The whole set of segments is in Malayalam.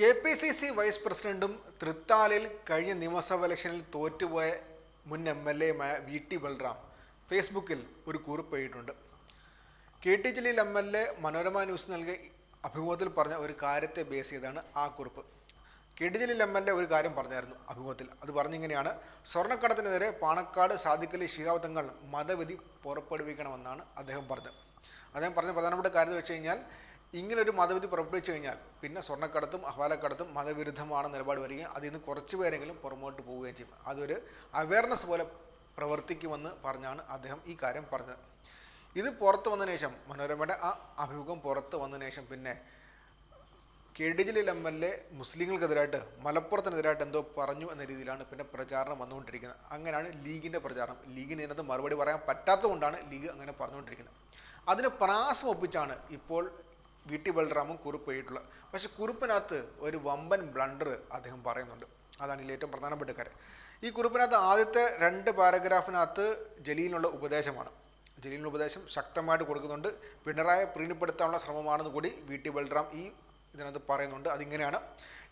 K P C C vice പ്രസിഡന്റും തൃത്താലയിൽ കഴിഞ്ഞ നിയമസഭാ ഇലക്ഷനിൽ തോറ്റുപോയ മുൻ എം എൽ എയുമായ വി ടി ബൽറാം ഫേസ്ബുക്കിൽ ഒരു കുറിപ്പ് എഴുതിയിട്ടുണ്ട്. K T Jaleel M L A Manorama news നൽകിയ അഭിമുഖത്തിൽ പറഞ്ഞ ഒരു കാര്യത്തെ ബേസ് ചെയ്താണ് ആ കുറിപ്പ്. K T Jaleel M L A ഒരു കാര്യം പറഞ്ഞായിരുന്നു അഭിമുഖത്തിൽ. അത് പറഞ്ഞിങ്ങനെയാണ് സ്വർണക്കടത്തിനെതിരെ പാണക്കാട് സാദിഖലി ശിഹാബ് മതവിധി പുറപ്പെടുവിക്കണമെന്നാണ് അദ്ദേഹം പറഞ്ഞത്. അദ്ദേഹം പറഞ്ഞ പ്രധാനപ്പെട്ട കാര്യം എന്ന് വെച്ച് കഴിഞ്ഞാൽ ഇങ്ങനൊരു മതവിധി പുറപ്പെടുവിച്ചു കഴിഞ്ഞാൽ പിന്നെ സ്വർണക്കടത്തും അഹ്വാലക്കടത്തും മതവിരുദ്ധമാണ് നിലപാട് വരികയും അതിൽ നിന്ന് കുറച്ച് പേരെങ്കിലും പുറമോട്ട് പോവുകയും ചെയ്യും. അതൊരു അവയർനെസ് പോലെ പ്രവർത്തിക്കുമെന്ന് പറഞ്ഞാണ് അദ്ദേഹം ഈ കാര്യം പറഞ്ഞത്. ഇത് പുറത്ത് വന്നതിന് ശേഷം മനോരമയുടെ ആ അഭിമുഖം പുറത്ത് വന്നതിന് ശേഷം പിന്നെ K D Jaleel M L A മുസ്ലിങ്ങൾക്കെതിരായിട്ട് മലപ്പുറത്തിനെതിരായിട്ട് എന്തോ പറഞ്ഞു എന്ന രീതിയിലാണ് പിന്നെ പ്രചാരണം വന്നുകൊണ്ടിരിക്കുന്നത്. അങ്ങനെയാണ് ലീഗിന്റെ പ്രചാരണം. ലീഗിന് ഇതിനകത്ത് മറുപടി പറയാൻ പറ്റാത്തതുകൊണ്ടാണ് ലീഗ് അങ്ങനെ പറഞ്ഞുകൊണ്ടിരിക്കുന്നത്. അതിന് പ്രാസം ഒപ്പിച്ചാണ് ഇപ്പോൾ വി ബൽറാമും കുറിപ്പ് എഴുതിയിട്ടുള്ളത് പക്ഷെ കുറിപ്പിനകത്ത് ഒരു വമ്പൻ ബ്ലണ്ടർ അദ്ദേഹം പറയുന്നുണ്ട്. അതാണ് ഇതിൽ ഏറ്റവും പ്രധാനപ്പെട്ട കാര്യം. ഈ കുറിപ്പിനകത്ത് ആദ്യത്തെ രണ്ട് പാരഗ്രാഫിനകത്ത് ജലീലിനുള്ള ഉപദേശമാണ്. ജലീലിന് ഉപദേശം ശക്തമായിട്ട് കൊടുക്കുന്നുണ്ട്. പിണറായി പ്രീണിപ്പെടുത്താനുള്ള ശ്രമമാണെന്ന് കൂടി വി ടി ബൽറാം ഈ ഇതിനകത്ത് പറയുന്നുണ്ട്. അതിങ്ങനെയാണ്.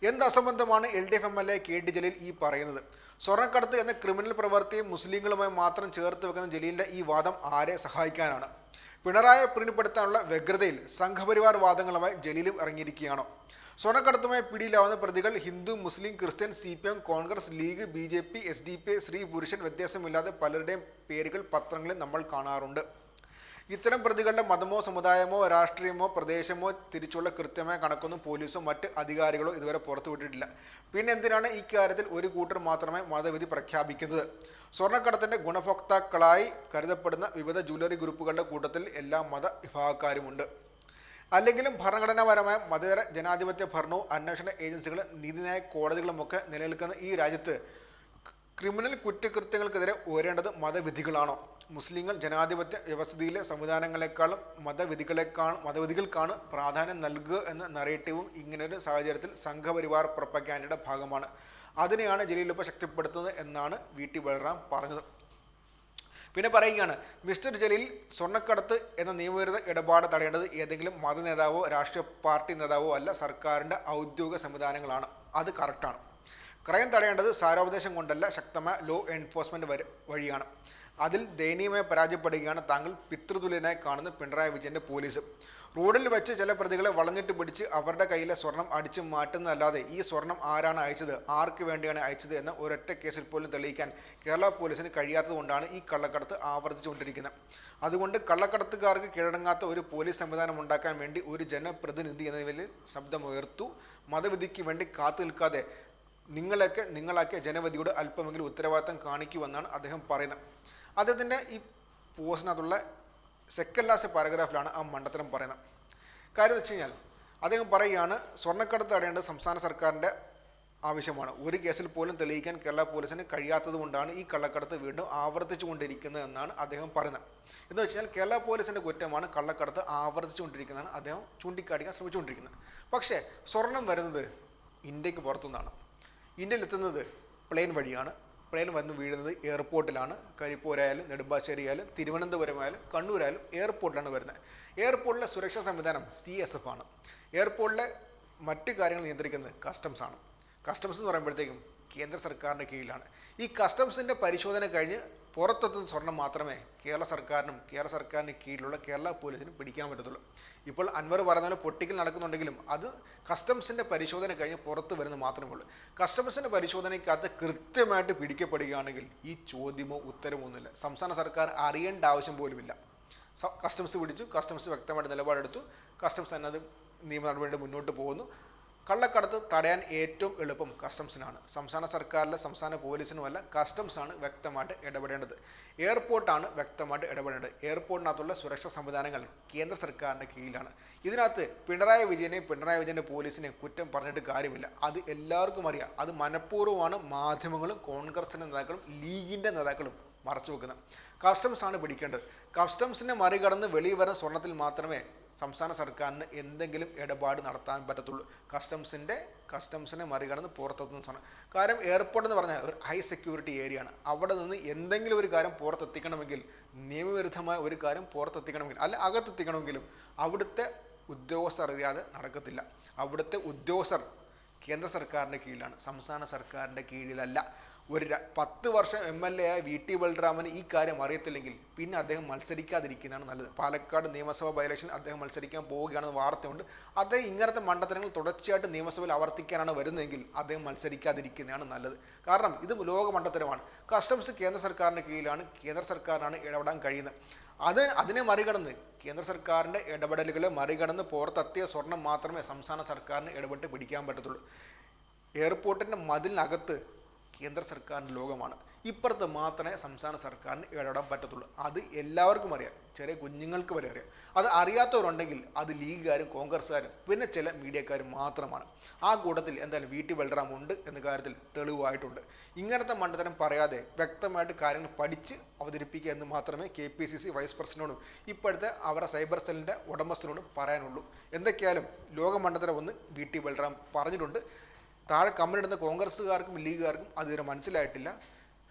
എന്ത് അസംബന്ധമാണ് L D F M L A K T Jaleel ഈ പറയുന്നത്? സ്വർണക്കടത്ത് എന്ന ക്രിമിനൽ പ്രവൃത്തിയെ മുസ്ലിങ്ങളുമായി മാത്രം ചേർത്ത് വെക്കുന്ന ജലീലിന്റെ ഈ വാദം ആരെ സഹായിക്കാനാണ്? പിണറായി പ്രീണിപ്പെടുത്താനുള്ള വ്യഗ്രതയിൽ സംഘപരിവാർ വാദങ്ങളുമായി ജലീലും ഇറങ്ങിയിരിക്കുകയാണോ. സ്വർണക്കടത്തുമായി പിടിയിലാവുന്ന പ്രതികൾ Hindu Muslim Christian C P M Congress league B J P S D P സ്ത്രീ പുരുഷൻ വ്യത്യാസമില്ലാതെ പലരുടെയും പേരുകൾ പത്രങ്ങളിൽ നമ്മൾ കാണാറുണ്ട്. ഇത്തരം പ്രതികളുടെ മതമോ സമുദായമോ രാഷ്ട്രീയമോ പ്രദേശമോ തിരിച്ചുള്ള കൃത്യമായ കണക്കൊന്നും പോലീസോ മറ്റ് അധികാരികളോ ഇതുവരെ പുറത്തുവിട്ടിട്ടില്ല. പിന്നെ എന്തിനാണ് ഈ കാര്യത്തിൽ ഒരു കൂട്ടർ മാത്രമേ മതവിധി പ്രഖ്യാപിക്കുന്നത്? സ്വർണക്കടത്തിന്റെ ഗുണഭോക്താക്കളായി കരുതപ്പെടുന്ന വിവിധ ജ്വല്ലറി ഗ്രൂപ്പുകളുടെ കൂട്ടത്തിൽ എല്ലാ മത വിഭാഗക്കാരുമുണ്ട്. അല്ലെങ്കിലും ഭരണഘടനാപരമായ മതേതര ജനാധിപത്യ ഭരണവും അന്വേഷണ ഏജൻസികളും നീതിന്യായ കോടതികളുമൊക്കെ നിലനിൽക്കുന്ന ഈ രാജ്യത്ത് ക്രിമിനൽ കുറ്റകൃത്യങ്ങൾക്കെതിരെ ഉയരേണ്ടത് മതവിധികളാണോ? മുസ്ലിങ്ങൾ ജനാധിപത്യ വ്യവസ്ഥിതിയിലെ സംവിധാനങ്ങളെക്കാളും മതവിധികളെക്കാളും മതവിധികൾക്കാണ് പ്രാധാന്യം നൽകുക എന്ന നറേറ്റീവും ഇങ്ങനൊരു സാഹചര്യത്തിൽ സംഘപരിവാർ പ്രൊപ്പഗാൻഡയുടെ ഭാഗമാണ്. അതിനെയാണ് ജലീൽ ഇപ്പോൾ ശക്തിപ്പെടുത്തുന്നത് എന്നാണ് വി. ടി. ബലറാം പറഞ്ഞത്. പിന്നെ പറയുകയാണ് മിസ്റ്റർ ജലീൽ സ്വർണക്കടത്ത് എന്ന നിയമവിരുദ്ധ ഇടപാട് തടയേണ്ടത് ഏതെങ്കിലും മത നേതാവോ രാഷ്ട്രീയ പാർട്ടി നേതാവോ അല്ല സർക്കാരിന്റെ ഔദ്യോഗിക സംവിധാനങ്ങളാണ്. അത് കറക്റ്റാണ് ക്രയം തടയേണ്ടത് സാരോപദേശം കൊണ്ടല്ല ശക്തമായ ലോ എൻഫോഴ്സ്മെന്റ് വഴിയാണ്. അതിൽ ദയനീയമായി പരാജയപ്പെടുകയാണ് താങ്കൾ പിതൃതുല്യനായി കാണുന്ന പിണറായി വിജയന്റെ പോലീസ്. റോഡിൽ വെച്ച് ചില പ്രതികളെ വളഞ്ഞിട്ട് പിടിച്ച് അവരുടെ കയ്യിലെ സ്വർണം അടിച്ചു മാറ്റുന്നതല്ലാതെ ഈ സ്വർണം ആരാണ് അയച്ചത് ആർക്ക് വേണ്ടിയാണ് അയച്ചത് എന്ന ഒരൊറ്റ കേസിൽ പോലും തെളിയിക്കാൻ കേരള പോലീസിന് കഴിയാത്തതുകൊണ്ടാണ് ഈ കള്ളക്കടത്ത് ആവർത്തിച്ചുകൊണ്ടിരിക്കുന്നത്. അതുകൊണ്ട് കള്ളക്കടത്തുകാർക്ക് കീഴടങ്ങാത്ത ഒരു പോലീസ് സംവിധാനം ഉണ്ടാക്കാൻ വേണ്ടി ഒരു ജനപ്രതിനിധി എന്ന നിലയിൽ ശബ്ദമുയർത്തു. മതവിധിക്ക് വേണ്ടി കാത്തു നിൽക്കാതെ നിങ്ങളൊക്കെ നിങ്ങളാക്കിയ ജനവധിയോട് അല്പമെങ്കിലും ഉത്തരവാദിത്തം കാണിക്കുമെന്നാണ് അദ്ദേഹം പറയുന്നത്. അദ്ദേഹത്തിന്റെ ഈ പോസ്റ്റിനകത്തുള്ള സെക്കൻഡ് ലാസ്റ്റ് പാരഗ്രാഫിലാണ് ആ മണ്ടത്തരം പറയുന്നത്. കാര്യം വെച്ച് കഴിഞ്ഞാൽ അദ്ദേഹം പറയുകയാണ് സ്വർണക്കടത്ത് തടയേണ്ടത് സംസ്ഥാന സർക്കാരിന്റെ ആവശ്യമാണ്. ഒരു കേസിൽ പോലും തെളിയിക്കാൻ കേരള പോലീസിന് കഴിയാത്തതുകൊണ്ടാണ് ഈ കള്ളക്കടത്ത് വീണ്ടും ആവർത്തിച്ചു കൊണ്ടിരിക്കുന്നത് എന്നാണ് അദ്ദേഹം പറയുന്നത്. എന്ന് വെച്ചാൽ കേരള പോലീസിന്റെ കുറ്റമാണ് കള്ളക്കടത്ത് ആവർത്തിച്ചു കൊണ്ടിരിക്കുന്നതാണ് അദ്ദേഹം ചൂണ്ടിക്കാട്ടിക്കാൻ ശ്രമിച്ചുകൊണ്ടിരിക്കുന്നത്. പക്ഷേ സ്വർണം വരുന്നത് ഇന്ത്യയ്ക്ക് പുറത്തുനിന്നാണ്. ഇന്ത്യയിൽ എത്തുന്നത് പ്ലെയിൻ വഴിയാണ്. പ്ലെയിൻ വന്ന് വീഴുന്നത് എയർപോർട്ടിലാണ്. കരിപ്പൂരായാലും നെടുമ്പാശ്ശേരി ആയാലും തിരുവനന്തപുരമായാലും കണ്ണൂരായാലും എയർപോർട്ടിലാണ് വരുന്നത്. എയർപോർട്ടിലെ സുരക്ഷാ സംവിധാനം സി എസ് എഫ് ആണ്. എയർപോർട്ടിലെ മറ്റ് കാര്യങ്ങൾ നിയന്ത്രിക്കുന്നത് കസ്റ്റംസ് ആണ്. കസ്റ്റംസ് എന്ന് പറയുമ്പോഴത്തേക്കും കേന്ദ്ര സർക്കാരിന്റെ കീഴിലാണ്. ഈ കസ്റ്റംസിന്റെ പരിശോധന കഴിഞ്ഞ് പുറത്തെത്തുന്ന സ്വർണം മാത്രമേ കേരള സർക്കാരിനും കേരള സർക്കാരിന് കീഴിലുള്ള കേരള പോലീസിനും പിടിക്കാൻ പറ്റത്തുള്ളൂ. ഇപ്പോൾ അൻവർ പറയുന്ന പോലെ പൊട്ടിക്കൽ നടക്കുന്നുണ്ടെങ്കിലും അത് കസ്റ്റംസിന്റെ പരിശോധന കഴിഞ്ഞ് പുറത്ത് വരുന്ന മാത്രമേ ഉള്ളൂ. കസ്റ്റംസിന്റെ പരിശോധനയ്ക്കകത്ത് കൃത്യമായിട്ട് പിടിക്കപ്പെടുകയാണെങ്കിൽ ഈ ചോദ്യമോ ഉത്തരമോ ഒന്നുമില്ല. സംസ്ഥാന സർക്കാർ അറിയേണ്ട ആവശ്യം പോലുമില്ല. കസ്റ്റംസ് പിടിച്ചു കസ്റ്റംസ് വ്യക്തമായിട്ട് നിലപാടെടുത്തു കസ്റ്റംസ് തന്നെ അത് നിയമ നടപടിയുടെ മുന്നോട്ട് പോകുന്നു. കള്ളക്കടത്ത് തടയാൻ ഏറ്റവും എളുപ്പം കസ്റ്റംസിനാണ്. സംസ്ഥാന സർക്കാരിലെ സംസ്ഥാന പോലീസിനുമല്ല കസ്റ്റംസാണ് വ്യക്തമായിട്ട് ഇടപെടേണ്ടത്. എയർപോർട്ടാണ് വ്യക്തമായിട്ട് ഇടപെടേണ്ടത്. എയർപോർട്ടിനകത്തുള്ള സുരക്ഷാ സംവിധാനങ്ങൾ കേന്ദ്ര സർക്കാരിന്റെ കീഴിലാണ്. ഇതിനകത്ത് പിണറായി വിജയനെയും പിണറായി വിജയന്റെ പോലീസിനെയും കുറ്റം പറഞ്ഞിട്ട് കാര്യമില്ല. അത് എല്ലാവർക്കും അറിയാം. അത് മനഃപൂർവമാണ് മാധ്യമങ്ങളും കോൺഗ്രസിന്റെ നേതാക്കളും ലീഗിന്റെ നേതാക്കളും മറച്ചു വെക്കുന്നത്. ആണ് പിടിക്കേണ്ടത്. കസ്റ്റംസിനെ മറികടന്ന് വെളിയിൽ വരുന്ന സ്വർണത്തിൽ മാത്രമേ സംസ്ഥാന സർക്കാരിന് എന്തെങ്കിലും ഇടപാട് നടത്താൻ പറ്റത്തുള്ളൂ. കസ്റ്റംസിന്റെ കസ്റ്റംസിനെ മറികടന്ന് പുറത്തെത്തുന്ന സാധനം. കാര്യം എയർപോർട്ട് എന്ന് പറഞ്ഞാൽ ഒരു ഹൈ സെക്യൂരിറ്റി ഏരിയ ആണ്. അവിടെ നിന്ന് എന്തെങ്കിലും ഒരു കാര്യം പുറത്തെത്തിക്കണമെങ്കിൽ നിയമവിരുദ്ധമായ ഒരു കാര്യം പുറത്തെത്തിക്കണമെങ്കിൽ അല്ല അകത്തെത്തിക്കണമെങ്കിലും അവിടുത്തെ ഉദ്യോഗസ്ഥർ അറിയാതെ നടക്കത്തില്ല. അവിടുത്തെ ഉദ്യോഗസ്ഥർ കേന്ദ്ര സർക്കാരിന്റെ കീഴിലാണ്. സംസ്ഥാന സർക്കാരിന്റെ കീഴിലല്ല. ഒരു പത്ത് വർഷം എം എൽ എ ആയ വി ടി ബൽറാമിന് ഈ കാര്യം അറിയത്തില്ലെങ്കിൽ പിന്നെ അദ്ദേഹം മത്സരിക്കാതിരിക്കുന്നതാണ് നല്ലത്. പാലക്കാട് നിയമസഭാ ബൈലക്ഷൻ അദ്ദേഹം മത്സരിക്കാൻ പോവുകയാണെന്ന് വാർത്തയുണ്ട്. അദ്ദേഹം ഇങ്ങനത്തെ മണ്ഡലങ്ങൾ തുടർച്ചയായിട്ട് നിയമസഭയിൽ ആവർത്തിക്കാനാണ് വരുന്നതെങ്കിൽ അദ്ദേഹം മത്സരിക്കാതിരിക്കുന്നതാണ് നല്ലത്. കാരണം ഇത് ലോക മണ്ടത്തരമാണ്. കസ്റ്റംസ് കേന്ദ്ര സർക്കാരിന്റെ കീഴിലാണ് കേന്ദ്ര സർക്കാരിനാണ് ഇടപെടാൻ കഴിയുന്നത്. അത് അതിനെ മറികടന്ന് കേന്ദ്ര സർക്കാരിന്റെ ഇടപെടലുകളെ മറികടന്ന് പുറത്തെത്തിയ സ്വർണം മാത്രമേ സംസ്ഥാന സർക്കാരിന് ഇടപെട്ട് പിടിക്കാൻ പറ്റത്തുള്ളൂ. എയർപോർട്ടിന്റെ മതിലിനകത്ത് കേന്ദ്ര സർക്കാരിന്റെ ലോകമാണ്. ഇപ്പുറത്ത് മാത്രമേ സംസ്ഥാന സർക്കാരിന് ഇടപെടാൻ പറ്റത്തുള്ളൂ. അത് എല്ലാവർക്കും അറിയാം. ചെറിയ കുഞ്ഞുങ്ങൾക്ക് വരെ അറിയാം. അത് അറിയാത്തവരുണ്ടെങ്കിൽ അത് ലീഗുകാരും കോൺഗ്രസ്സുകാരും പിന്നെ ചില മീഡിയക്കാരും മാത്രമാണ്. ആ കൂട്ടത്തിൽ എന്തായാലും വീട്ടിൽ വെള്ളറാം ഉണ്ട് എന്ന കാര്യത്തിൽ തെളിവായിട്ടുണ്ട്. ഇങ്ങനത്തെ മണ്ഡലം പറയാതെ വ്യക്തമായിട്ട് കാര്യങ്ങൾ പഠിച്ച് അവതരിപ്പിക്കുക എന്ന് മാത്രമേ K P C C vice പ്രസിഡന്റിനോടും ഇപ്പോഴത്തെ അവരുടെ സൈബർ സെല്ലിന്റെ ഉടമസ്ഥനോടും പറയാനുള്ളൂ. എന്തൊക്കെയാലും ലോകമണ്ഡലം ഒന്ന് വി ടി ബൽറാം പറഞ്ഞിട്ടുണ്ട്. താഴെ കമന്റ് ഇടുന്ന കോൺഗ്രസ്സുകാർക്കും ലീഗുകാർക്കും അതുവരെ മനസ്സിലായിട്ടില്ല.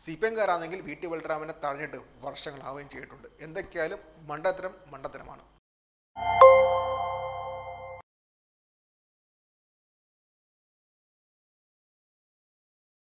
സി പി എംകാരാണെങ്കിൽ വി ടി ബൽറാമിനെ തഴഞ്ഞിട്ട് വർഷങ്ങളാവുകയും ചെയ്തിട്ടുണ്ട്. എന്തൊക്കെയായാലും മണ്ടത്തരം മണ്ടത്തരമാണ്.